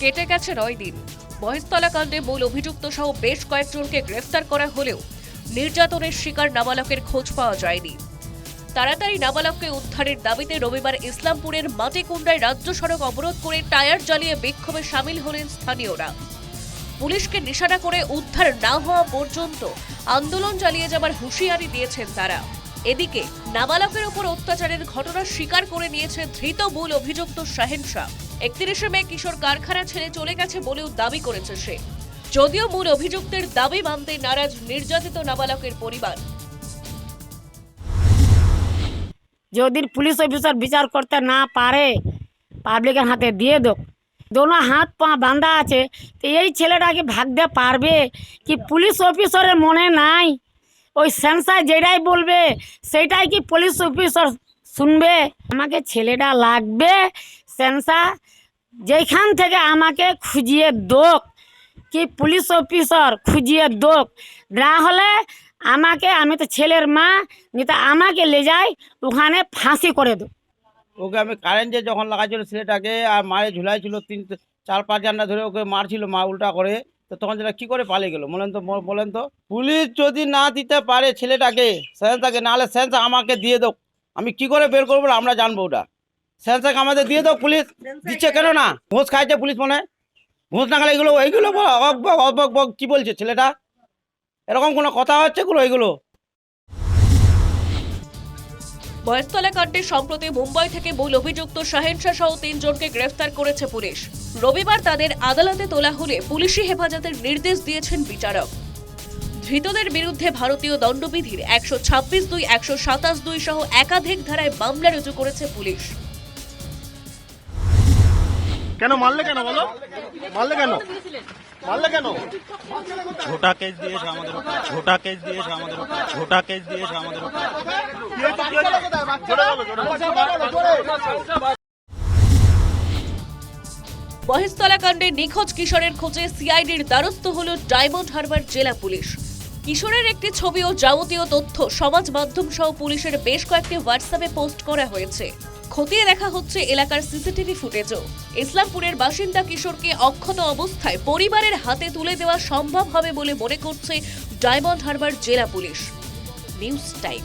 কেটে গেছে নয় দিন। মহেশতলা কাণ্ডে মূল অভিযুক্ত সহ বেশ কয়েকজনকে গ্রেফতার করা হলেও নির্যাতনের শিকার নাবালকের খোঁজ পাওয়া যায়নি। তাড়াতাড়ি নাবালককে উদ্ধারের দাবিতে রবিবার ইসলামপুরের মাটিকুন্ডায় রাজ্য সড়ক অবরোধ করে টায়ার জ্বালিয়ে বিক্ষোভে সামিল হলেন স্থানীয়রা। পুলিশকে নিশানা করে উদ্ধার না হওয়া পর্যন্ত আন্দোলন চালিয়ে যাবার হুঁশিয়ারি দিয়েছেন তারা। এদিকে, নাবালকের উপর অত্যাচারের ঘটনা স্বীকার করে নিয়েছে ধৃত মূল অভিযুক্ত শাহেন শাহ। একত্রিশে মে কিশোর কারখানা ছেড়ে চলে গেছে বলেও দাবি করেছে সে। যদিও মূল অভিযুক্তের দাবি মানতে নারাজ নির্যাতিত নাবালকের পরিবার। যদি পুলিশ অফিসার বিচার করতে না পারে, পাবলিকের হাতে দিয়ে দোক। দোনো হাত পা বাঁধা আছে, তো এই ছেলেটা কি ভাগতে পারবে কি পুলিশ অফিসারের মনে নাই? ওই সেন্সার যেটাই বলবে, সেটাই কি পুলিশ অফিসার শুনবে? আমাকে ছেলেটা লাগবে সেন্সার যেখান থেকে আমাকে খুঁজিয়ে দোক, কি পুলিশ অফিসার খুঁজিয়ে দোক? না হলে আমাকে, আমি তো ছেলের মা নিতে আমাকে লে যাই, ওখানে ফাঁসি করে দো ওকে আমি কারেন্টে যখন লাগাইছিল ছেলেটাকে, আর মায়ে ঝুলাইছিল তিন, চার, পাঁচ ঘণ্টা ধরে ওকে মারছিল মা উল্টা করে। তো তখন যেটা কি করে পালিয়ে গেলো? বলেন তো বলেন তো। পুলিশ যদি না দিতে পারে ছেলেটাকে সেন্সাকে নাহলে সেন্সা আমাকে দিয়ে দাও আমি কি করে বের করব আমরা জানব ওটা? সেন্সাকে আমাদের দিয়ে দাও পুলিশ? দিচ্ছে কেন না? ঘোষ খাইছে পুলিশ মনে হয়? ঘোষ না খেলে এগুলো এইগুলো বক বক বক কি বলছে ছেলেটা? এরকম কোনো কথা হচ্ছে এগুলো এগুলো? বয়স্তলা কাণ্ডে সম্প্রতি মুম্বাই থেকে মূল অভিযুক্ত শাহেন শাহ সহ তিনজনকে গ্রেফতার করেছে পুলিশ। রবিবার তাদের আদালতে তোলা হলে পুলিশি হেফাজতের নির্দেশ দিয়েছেন বিচারক। ধৃতদের বিরুদ্ধে ভারতীয় দণ্ডবিধির একশো ছাব্বিশ দুই একশো সাতাশ দুই সহ একাধিক ধারায় মামলা রুজু করেছে পুলিশ। কেন মারলে কেন বলো? মারলে কেন? মারলে কেন? ঝোটা কেস দিয়েছে আমাদের ঝোটা কেস দিয়েছে আমাদের ঝোটা কেস দিয়েছে আমাদের উপর কি হয়েছে, কি হয়েছে? জোরে বলো, জোরে বলো। মহেশতলা কাণ্ডে নিখোঁজ কিশোরের খোঁজে সিআইডির দ্বারস্থ হল ডায়মন্ড হারবার জেলা পুলিশ কিশোরের একটি ছবি ও যাবতীয় তথ্য সমাজ মাধ্যম সহ পুলিশের বেশ কয়েকটি হোয়াটসঅ্যাপে পোস্ট করা হয়েছে খতিয়ে দেখা হচ্ছে এলাকার সিসিটিভি ফুটেজও ইসলামপুরের বাসিন্দা কিশোরকে অক্ষত অবস্থায় পরিবারের হাতে তুলে দেওয়া সম্ভব হবে বলে মনে করছে ডায়মন্ড হারবার জেলা পুলিশ নিউজ টাইম